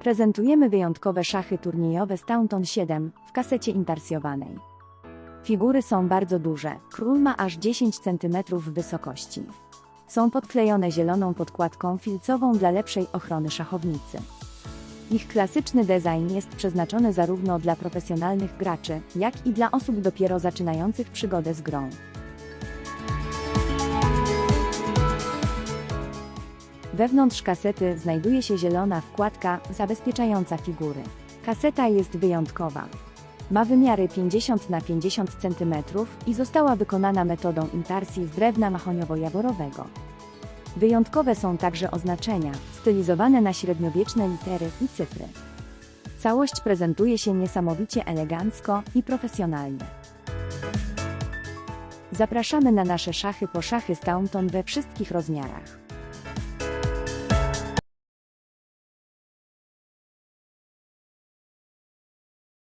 Prezentujemy wyjątkowe szachy turniejowe Staunton 7 w kasecie intarsjowanej. Figury są bardzo duże, król ma aż 10 cm wysokości. Są podklejone zieloną podkładką filcową dla lepszej ochrony szachownicy. Ich klasyczny design jest przeznaczony zarówno dla profesjonalnych graczy, jak i dla osób dopiero zaczynających przygodę z grą. Wewnątrz kasety znajduje się zielona wkładka zabezpieczająca figury. Kaseta jest wyjątkowa. Ma wymiary 50 na 50 cm i została wykonana metodą intarsji z drewna mahoniowo-jaworowego. Wyjątkowe są także oznaczenia, stylizowane na średniowieczne litery i cyfry. Całość prezentuje się niesamowicie elegancko i profesjonalnie. Zapraszamy na nasze szachy po szachy Staunton we wszystkich rozmiarach.